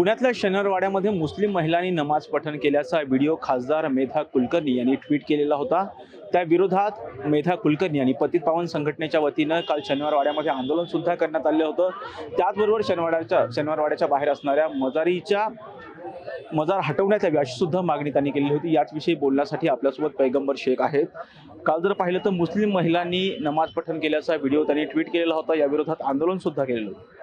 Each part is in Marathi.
पुण्यातल्या शनिवारवाड्यामध्ये मुस्लिम महिलांनी नमाज पठण केल्याचा व्हिडिओ खासदार मेधा कुलकर्णी यांनी ट्विट केलेला होता. त्या विरोधात मेधा कुलकर्णी यांनी पतित पावन संघटनेच्या वतीनं काल शनिवारवाड्यामध्ये आंदोलन सुद्धा करण्यात आलं होतं. त्याचबरोबर शनिवारवाड्याच्या शनिवारवाड्याच्या बाहेर असणाऱ्या मजारीच्या मजार हटवण्यात यावी अशी सुद्धा मागणी त्यांनी केलेली होती. याच विषयी बोलण्यासाठी आपल्यासोबत पैगंबर शेख आहेत. काल जर पाहिलं तर मुस्लिम महिलांनी नमाज पठण केल्याचा व्हिडिओ त्यांनी ट्विट केलेला होता. या विरोधात आंदोलन सुद्धा केलेलं होतं.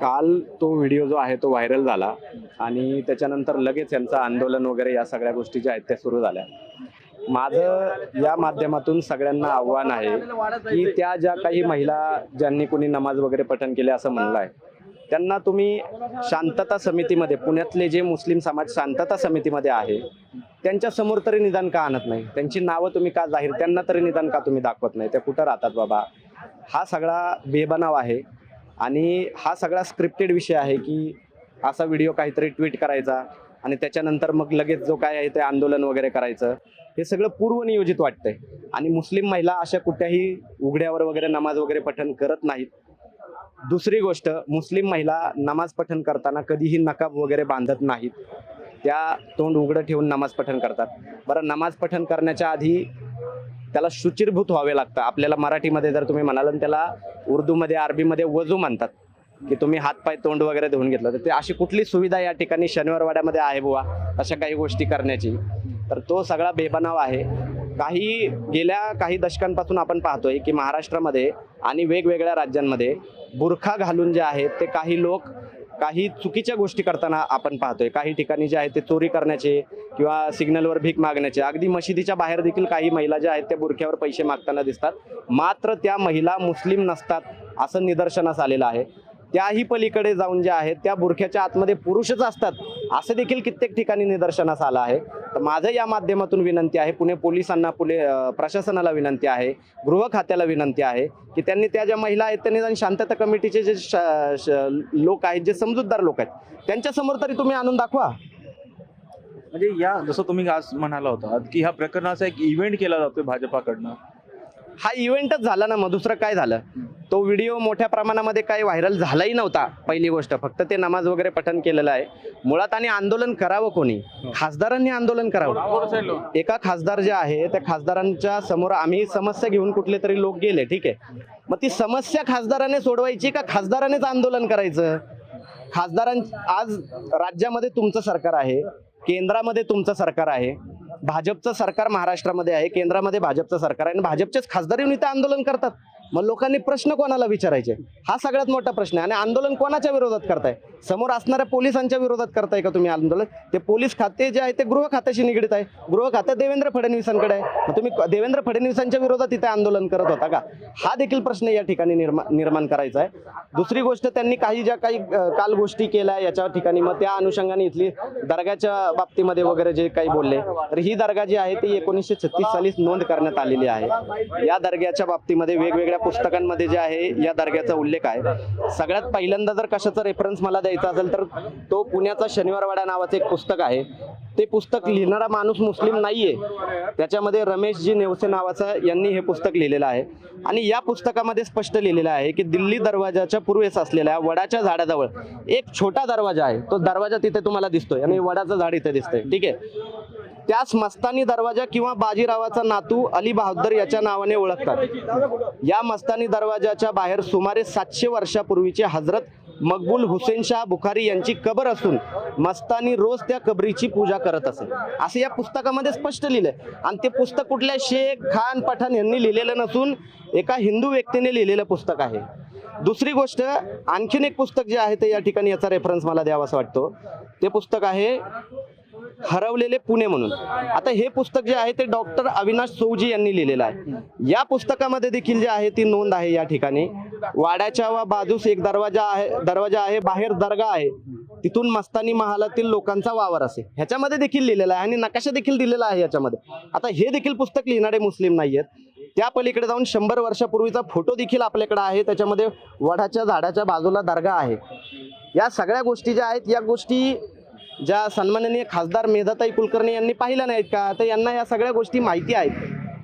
काल तो व्हिडिओ जो आहे तो व्हायरल झाला आणि त्याच्यानंतर लगेच यांचं आंदोलन वगैरे या सगळ्या गोष्टी ज्या आहेत त्या सुरू झाल्या. माझं या माध्यमातून सगळ्यांना आव्हान आहे की त्या ज्या काही महिला ज्यांनी कोणी नमाज वगैरे पठण केले असं म्हणलं आहे त्यांना तुम्ही शांतता समितीमध्ये पुण्यातले जे मुस्लिम समाज शांतता समितीमध्ये आहे त्यांच्यासमोर तरी निदान का आणत नाही? त्यांची नावं तुम्ही का जाहीर त्यांना तरी निदान का तुम्ही दाखवत नाही? त्या कुठं राहतात बाबा? हा सगळा बेबनाव आहे. आणि हा सगळा स्क्रिप्टेड विषय आहे की असा व्हिडिओ काहीतरी ट्विट करायचा आणि त्याच्यानंतर मग लगेच जो काय आहे ते आंदोलन वगैरे करायचं. हे सगळं पूर्वनियोजित वाटतंय. आणि मुस्लिम महिला अशा कुठल्याही उघड्यावर वगैरे नमाज वगैरे पठण करत नाहीत. दुसरी गोष्ट मुस्लिम महिला नमाज पठण करताना कधीही नकाब वगैरे बांधत नाहीत. त्या तोंड उघडं ठेवून नमाज पठण करतात. बरं नमाज पठण करण्याच्या आधी त्याला शुचिरभूत व्हावे लागतं. आपल्याला मराठीमध्ये जर तुम्ही म्हणाल त्याला उर्दूमध्ये अरबीमध्ये वजू म्हणतात की तुम्ही हातपाय तोंड वगैरे धुवून घेतलं तर ते अशी कुठली सुविधा या ठिकाणी शनिवारवाड्यामध्ये आहे बुवा अशा काही गोष्टी करण्याची? तर तो सगळा बेबनाव आहे. काही गेल्या काही दशकांपासून आपण पाहतोय की महाराष्ट्रामध्ये आणि वेगवेगळ्या राज्यांमध्ये बुरखा घालून जे आहेत ते काही लोक काही चुकीच्या गोष्टी करताना आपण पाहतोय. काही ठिकाणी जे आहे ते चोरी करण्याचे किंवा सिग्नलवर भीक मागण्याचे. अगदी मशिदीच्या बाहेर देखील काही महिला ज्या आहेत त्या बुरख्यावर पैसे मागताना दिसतात. मात्र त्या महिला मुस्लिम नसतात असं निदर्शनास आलेलं आहे. त्याही पलीकडे जाऊन ज्या आहेत त्या बुरख्याच्या आतमध्ये पुरुषच असतात असं देखील कित्येक ठिकाणी निदर्शनास आलं आहे. तर माझं या माध्यमातून विनंती आहे पुणे पोलिसांना पुणे प्रशासनाला विनंती आहे गृह खात्याला विनंती आहे की त्यांनी त्या ज्या महिला आहेत त्यांनी जाऊन शांतता कमिटीचे जे श- लोक आहेत जे समजूतदार लोक आहेत त्यांच्यासमोर तरी तुम्ही आणून दाखवा. म्हणजे या जसं तुम्ही आज म्हणाला होता की ह्या प्रकरणाचा एक इव्हेंट केला जातोय भाजपाकडनं. हा इव्हेंटच झाला ना मग दुसरं काय झालं? तो व्हिडिओ मोठ्या प्रमाणामध्ये काही व्हायरल झालाही नव्हता पहिली गोष्ट. फक्त ते नमाज वगैरे पठण केलेलं आहे. मुळात आणि आंदोलन करावं कोणी? खासदारांनी आंदोलन करावं. एका खासदार जे आहे त्या खासदारांच्या समोर आम्ही समस्या घेऊन कुठले तरी लोक गेले ठीक आहे. मग ती समस्या खासदाराने सोडवायची का खासदारानेच आंदोलन करायचं? खासदारां आज राज्यामध्ये तुमचं सरकार आहे. केंद्रामध्ये तुमचं सरकार आहे. भाजपचं सरकार महाराष्ट्रामध्ये आहे. केंद्रामध्ये भाजपचं सरकार आहे. आणि भाजपचेच खासदार येऊन इथे आंदोलन करतात. मग लोकांनी प्रश्न कोणाला विचारायचे? हा सगळ्यात मोठा प्रश्न आहे. आणि आंदोलन कोणाच्या विरोधात करताय? समोर असणाऱ्या पोलिसांच्या विरोधात करताय का तुम्ही आंदोलन? ते पोलीस खाते जे आहे ते गृह खात्याशी निगडीत आहे. गृह खातं देवेंद्र फडणवीसांकडे आहे. तुम्ही देवेंद्र फडणवीसांच्या विरोधात इथे आंदोलन करत होता का? हा देखील प्रश्न या ठिकाणी निर्मा निर्माण करायचा आहे. दुसरी गोष्ट त्यांनी काही ज्या काही काल गोष्टी केल्या याच्या ठिकाणी मग त्या अनुषंगाने इथली दर्गाच्या बाबतीमध्ये वगैरे जे काही बोलले तर ही दर्गा जी आहे ती एकोणीसशे छत्तीस साली नोंद करण्यात आलेली आहे. या दर्ग्याच्या बाबतीमध्ये वेगवेगळ्या पुस्तकांमध्ये जे आहे या दर्ग्याचा उल्लेख आहे. सगळ्यात पहिल्यांदा जर कशाचा रेफरन्स मला द्यायचा असेल तर तो पुण्याचा शनिवारवाडा नावाचं एक पुस्तक आहे. ते पुस्तक लिहिणारा माणूस मुस्लिम नाहीये. त्याच्यामध्ये रमेशजी नेवसे नावाचा यांनी हे पुस्तक लिहिलेलं आहे. आणि या पुस्तकामध्ये स्पष्ट लिहिलेलं आहे की दिल्ली दरवाजाच्या पूर्वेस असलेल्या वडाच्या झाडाजवळ एक छोटा दरवाजा आहे. तो दरवाजा तिथे तुम्हाला दिसतोय आणि वडाचं झाड इथे दिसतंय. ठीक आहे? त्यास मस्तानी दरवाजा किंवा बाजीरावाचा नातू अली बहादर याच्या नावाने ओळखतात. या मस्तानी दरवाजाच्या बाहेर सुमारे सातशे वर्षापूर्वीचे हजरत मकबूल हुसेन शाह बुखारी यांची कबर असून मस्तानी रोज त्या कबरीची पूजा करत असे. असं या पुस्तकामध्ये स्पष्ट लिहिलंय. आणि ते पुस्तक कुठल्या शेख खान पठाण यांनी लिहिलेलं नसून एका हिंदू व्यक्तीने लिहिलेलं पुस्तक आहे. दुसरी गोष्ट आणखीन एक पुस्तक जे आहे ते या ठिकाणी याचा रेफरन्स मला द्यावा असं वाटतो. ते पुस्तक आहे हरवलेले पुणे म्हणून. आता हे पुस्तक जे आहे ते डॉक्टर अविनाश सौजी यांनी लिहिलेलं आहे. या पुस्तकामध्ये देखील जे आहे ती नोंद आहे या ठिकाणी. वाड्याच्या व बाजूस एक दरवाजा आहे दरवाजा आहे बाहेर दर्गा आहे. तिथून मस्तानी महालातील लोकांचा वावर असे. ह्याच्यामध्ये देखील लिहिलेला आहे आणि नकाशा देखील दिलेला आहे याच्यामध्ये आता हे देखील पुस्तक लिहिणारे मुस्लिम नाही आहेत त्या पलीकडे जाऊन शंभर वर्षापूर्वीचा फोटो देखील आपल्याकडे आहे. त्याच्यामध्ये वडाच्या झाडाच्या बाजूला दर्गा आहे. या सगळ्या गोष्टी ज्या आहेत या गोष्टी ज्या सन्माननीय खासदार मेधाताई कुलकर्णी यांनी पाहिल्या नाहीत का? तर यांना या सगळ्या गोष्टी माहिती आहेत.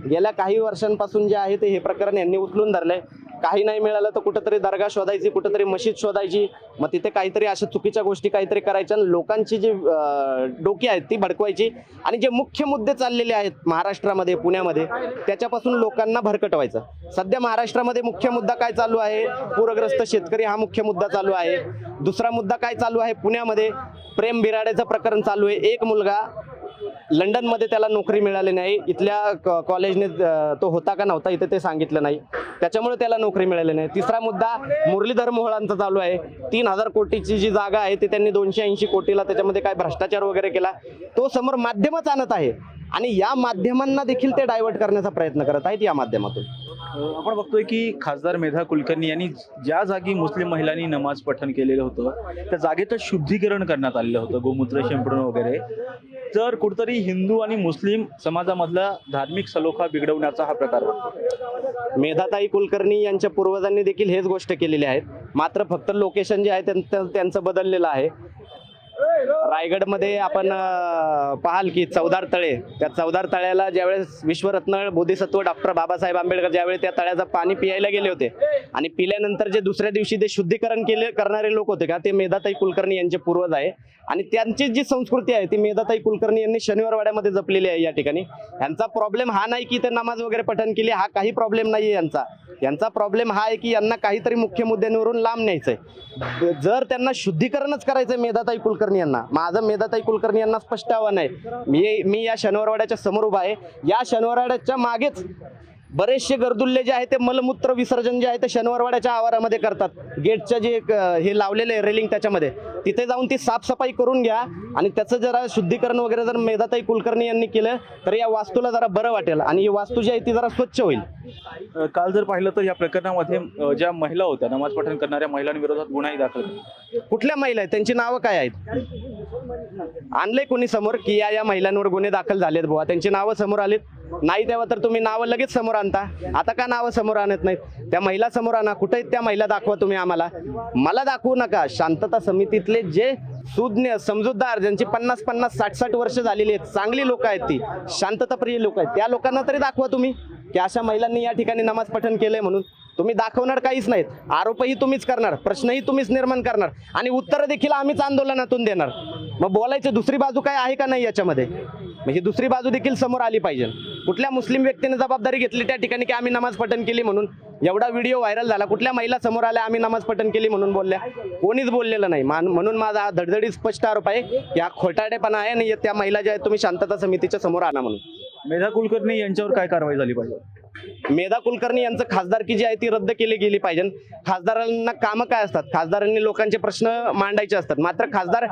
गेल्या काही वर्षांपासून जे आहे ते हे प्रकरण यांनी उचलून धरलंय. काही नाही मिळालं तर कुठंतरी दर्गा शोधायची कुठंतरी मशीद शोधायची. मग तिथे काहीतरी अशा चुकीच्या गोष्टी काहीतरी करायच्या आणि लोकांची जी डोकी आहेत ती भडकवायची. आणि जे मुख्य मुद्दे चाललेले आहेत महाराष्ट्रामध्ये पुण्यामध्ये त्याच्यापासून लोकांना भरकटवायचं. सध्या महाराष्ट्रामध्ये मुख्य मुद्दा काय चालू आहे? पूरग्रस्त शेतकरी हा मुख्य मुद्दा चालू आहे. दुसरा मुद्दा काय चालू आहे? पुण्यामध्ये प्रेम बिराड्याचं प्रकरण चालू आहे. एक मुलगा लंडनमध्ये त्याला नोकरी मिळाली नाही. इथल्या कॉलेजने तो होता का नव्हता इथे ते सांगितलं नाही. त्याच्यामुळे त्याला नोकरी मिळाली नाही. तिसरा मुद्दा मुरलीधर मोहळांचा चालू आहे. तीन हजार कोटीची जी जागा आहे ती त्यांनी दोनशे ऐंशी कोटीला त्याच्यामध्ये काय भ्रष्टाचार वगैरे केला तो समोर माध्यमच आणत आहे. आणि या माध्यमांना देखील ते डायव्हर्ट करण्याचा प्रयत्न करत आहेत या माध्यमातून. आपण बघतोय की खासदार मेधा कुलकर्णी यांनी ज्या जागी मुस्लिम महिलांनी नमाज पठण केलेलं होतं त्या जागेचं शुद्धीकरण करण्यात आलेलं होतं गोमूत्र शिंपडून वगैरे. तर कुठतरी हिंदू आणि मुस्लिम समाजामधला धार्मिक सलोखा बिघडवण्याचा हा प्रकार मेधाताई कुलकर्णी यांच्या पूर्वजांनी देखील हेच गोष्ट केलेली आहे. मात्र फक्त लोकेशन जे आहे त्यांचं बदललेलं आहे. रायगडमध्ये आपण पाहाल की चौदार तळे. त्या चौदार तळ्याला ज्यावेळेस विश्वरत्न बोधिसत्व डॉक्टर बाबासाहेब आंबेडकर ज्यावेळी त्या तळ्याचं पाणी पियायला गेले होते आणि पिल्यानंतर जे दुसऱ्या दिवशी ते शुद्धीकरण केले करणारे लोक होते का ते मेधाताई कुलकर्णी यांचे पूर्वज आहे. आणि त्यांची जी संस्कृती आहे ती मेधाताई कुलकर्णी यांनी शनिवारवाड्यामध्ये जपलेली आहे या ठिकाणी. यांचा प्रॉब्लेम हा नाही की ते नमाज वगैरे पठण केली हा काही प्रॉब्लेम नाही आहे यांचा. यांचा प्रॉब्लेम हा आहे की यांना काहीतरी मुख्य मुद्द्यांवरून लांब न्यायचंय. जर त्यांना शुद्धीकरणच करायचंय मेधाताई कुलकर्णी यांना माझं मेधाताई कुलकर्णी यांना स्पष्ट आव्हान आहे. मी मी या शनिवारवाड्याच्या समोर उभा आहे. या शनिवारवाड्याच्या मागेच बरेचसे गरदुल्ले जे आहे ते मलमूत्र विसर्जन जे आहे ते शनिवारवाड्याच्या आवारामध्ये करतात. गेटचं जे हे लावलेलं आहे रेलिंग त्याच्यामध्ये तिथे जाऊन ती साफसफाई करून घ्या आणि त्याचं जरा शुद्धीकरण वगैरे जर मेधाताई कुलकर्णी यांनी केलं तर या वास्तूला जरा बरं वाटेल आणि ही वास्तू जी आहे ती जरा स्वच्छ होईल. काल जर पाहिलं तर या प्रकरणामध्ये ज्या महिला होत्या नमाज पठण करणाऱ्या महिलांविरोधात गुन्हाही दाखल. कुठल्या महिला आहेत? त्यांची नावं काय आहेत? आणले कोणी समोर? की या या महिलांवर गुन्हे दाखल झालेत बुवा. त्यांची नावं समोर आलीत. नाही तेव्हा तर तुम्ही नावं लगेच समोर आणता. आता का नावं समोर आणत नाहीत? त्या महिला समोर आणा. कुठे आहेत त्या महिला दाखवा तुम्ही आम्हाला. मला दाखवू नका. शांतता समितीतले जे सुज्ञ समजूतदार ज्यांची पन्नास पन्नास साठ साठ वर्ष झालेली आहेत चांगली लोक आहेत ती शांतताप्रिय लोक आहेत त्या लोकांना तरी दाखवा तुम्ही. की अशा महिलांनी या ठिकाणी नमाज पठण केलंय म्हणून. तुम्ही दाखवणार काहीच नाहीत. आरोपही तुम्हीच करणार प्रश्नही तुम्हीच निर्माण करणार आणि उत्तरं देखील आम्हीच आंदोलनातून देणार. मग बोलायचं दुसरी बाजू काय आहे का नाही याच्यामध्ये? म्हणजे ही दुसरी बाजू देखील समोर आली पाहिजे. कुठल्या मुस्लिम व्यक्तीने जबाबदारी घेतली त्या ठिकाणी की आम्ही नमाज पठण केली म्हणून? एवढा व्हिडिओ व्हायरल झाला कुठल्या महिला समोर आल्या आम्ही नमाज पठण केली म्हणून बोलल्या? कोणीच बोललेलं नाही. मान- म्हणून माझा हा धडधडीत स्पष्ट आरोप आहे की हा खोटाडेपणा आहे आणि त्या महिला ज्या आहेत तुम्ही शांतता समितीच्या समोर आणा म्हणून. मेधा कुलकर्णी यांच्यावर काय कारवाई झाली पाहिजे? मेधा कुलकर्णी यांचं खासदारकी जी आहे ती रद्द केली गेली पाहिजे. खासदारांना कामं काय असतात? खासदारांनी लोकांचे प्रश्न मांडायचे असतात. मात्र खासदार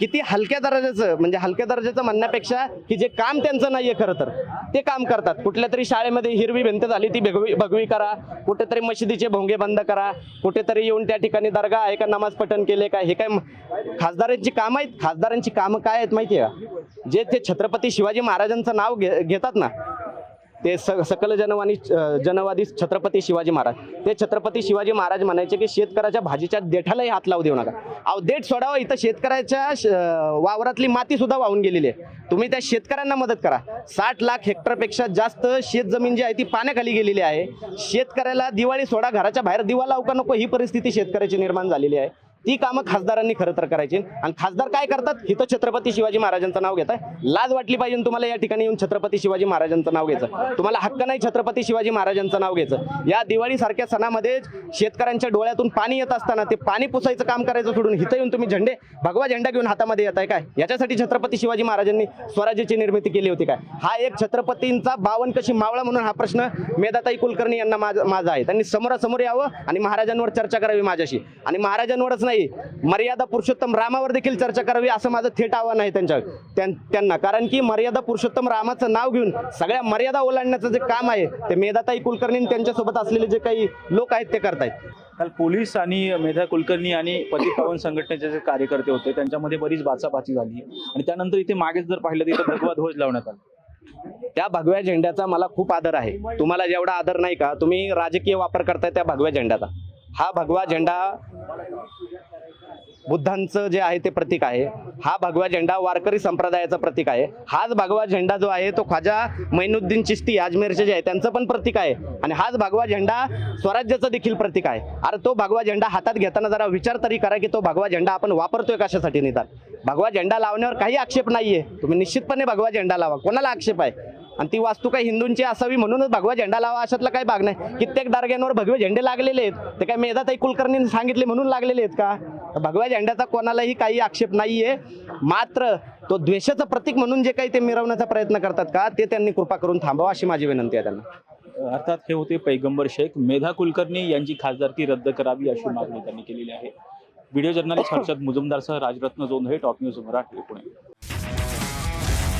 किती हलक्या दर्जाचं म्हणजे हलक्या दर्जाचं म्हणण्यापेक्षा की जे काम त्यांचं नाहीये खरं तर ते काम करतात. कुठल्या तरी शाळेमध्ये हिरवी भिंत झाली ती भगवी भगवी करा. कुठेतरी मशिदीचे भोंगे बंद करा. कुठेतरी येऊन त्या ठिकाणी दर्गा आहे का नमाज पठण केले का हे काय खासदारांची कामं आहेत. खासदारांची कामं काय आहेत माहिती आहे जे ते छत्रपती शिवाजी महाराजांचं नाव घे- घेतात ना ते स सकल जनवानी जनवादी छत्रपती शिवाजी महाराज. ते छत्रपती शिवाजी महाराज म्हणायचे की शेतकऱ्याच्या भाजीच्या देठालाही हात लावू देऊ नका. अहो देठ सोडावं इथं शेतकऱ्याच्या श- वावरातली माती सुद्धा वाहून गेलेली आहे. तुम्ही त्या शेतकऱ्यांना मदत करा. साठ लाख हेक्टरपेक्षा जास्त शेत जमीन जी आहे ती पाण्याखाली गेलेली आहे. शेतकऱ्याला दिवाळी सोडा घराच्या बाहेर दिवा लावू का नको? ही परिस्थिती शेतकऱ्याची निर्माण झालेली आहे. ती कामं खासदारांनी खरं तर करायची. आणि खासदार काय करतात? इथं छत्रपती शिवाजी महाराजांचं नाव घेताय. लाज वाटली पाहिजे तुम्हाला या ठिकाणी येऊन छत्रपती शिवाजी महाराजांचं नाव घ्यायचं. तुम्हाला हक्क नाही छत्रपती शिवाजी महाराजांचं नाव घ्यायचं. या दिवाळीसारख्या सणामध्ये शेतकऱ्यांच्या डोळ्यातून पाणी येत असताना ते पाणी पुसायचं काम करायचं सोडून इथं येऊन तुम्ही झेंडे भगवा झेंडा घेऊन हातामध्ये येत आहे काय? याच्यासाठी छत्रपती शिवाजी महाराजांनी स्वराज्याची निर्मिती केली होती काय? हा एक छत्रपतींचा बावन कशी मावळा म्हणून हा प्रश्न मेधाताई कुलकर्णी यांना माझा माझा आहे. त्यांनी समोरासमोर यावं आणि महाराजांवर चर्चा करावी माझ्याशी. आणि महाराजांवरच नाही मर्यादा पुरुषोत्तम रामावर देखील चर्चा करावी असं माझं थेट आव्हान आहे त्यांच्या त्यां- त्यांना. कारण की मर्यादा पुरुषोत्तम रामाचं नाव घेऊन सगळ्या मर्यादा ओलांडण्याचं जे काम आहे ते मेधाताई कुलकर्णी त्यांच्यासोबत असलेले जे काही लोक आहेत ते करतायत. काल पोलीस आणि मेधा कुलकर्णी आणि पतित पावन संघटनेचे जे कार्यकर्ते होते त्यांच्यामध्ये बरीच बाचाबाची झाली आणि त्यानंतर इथे मागेच जर पाहिलं तर इथे भगवा ध्वज लावण्यात आला. त्या भगव्या झेंड्याचा मला खूप आदर आहे. तुम्हाला जेवढा आदर नाही का तुम्ही राजकीय वापर करताय त्या भगव्या झेंड्याचा. हा भगवा झेंडा बुद्धांचं जे आहे ते प्रतीक आहे. हा भगवा झेंडा वारकरी संप्रदायाचं प्रतीक आहे. हाच भगवा झेंडा जो आहे तो ख्वाजा मैनुद्दीन चिश्ती अजमेरचे जे आहे त्यांचं पण प्रतीक आहे. आणि हाच भगवा झेंडा स्वराज्याचं देखील प्रतीक आहे. अरे तो भगवा झेंडा हातात घेताना जरा विचार तरी करा की तो भगवा झेंडा आपण वापरतोय कशासाठी निदान? भगवा झेंडा लावण्यावर काही आक्षेप नाहीये. तुम्ही निश्चितपणे भगवा झेंडा लावा. कोणाला आक्षेप आहे? आणि ती वास्तू काही हिंदूंची असावी म्हणूनच भगवा झेंडा लावा अशातला काही भाग नाही. कित्येक दारग्यांवर भगवे झेंडे लागलेले आहेत. ते काय मेधाताई कुलकर्णींनी सांगितले म्हणून लागलेले आहेत का? भगव्या झेंड्याचा कोणालाही काही आक्षेप नाहीये. मात्र तो द्वेषाचं प्रतीक म्हणून जे काही ते मिरवण्याचा प्रयत्न करतात का ते त्यांनी कृपा करून थांबावा अशी माझी विनंती आहे त्यांना. अर्थात हे होते पैगंबर शेख. मेधा कुलकर्णी यांची खासदारकी रद्द करावी अशी मागणी त्यांनी केलेली आहे. व्हिडिओ जर्नलिस्ट हर्षद मुजुमदारसह राजरत्न जोंधळे टॉप न्यूज मराठी पुणे.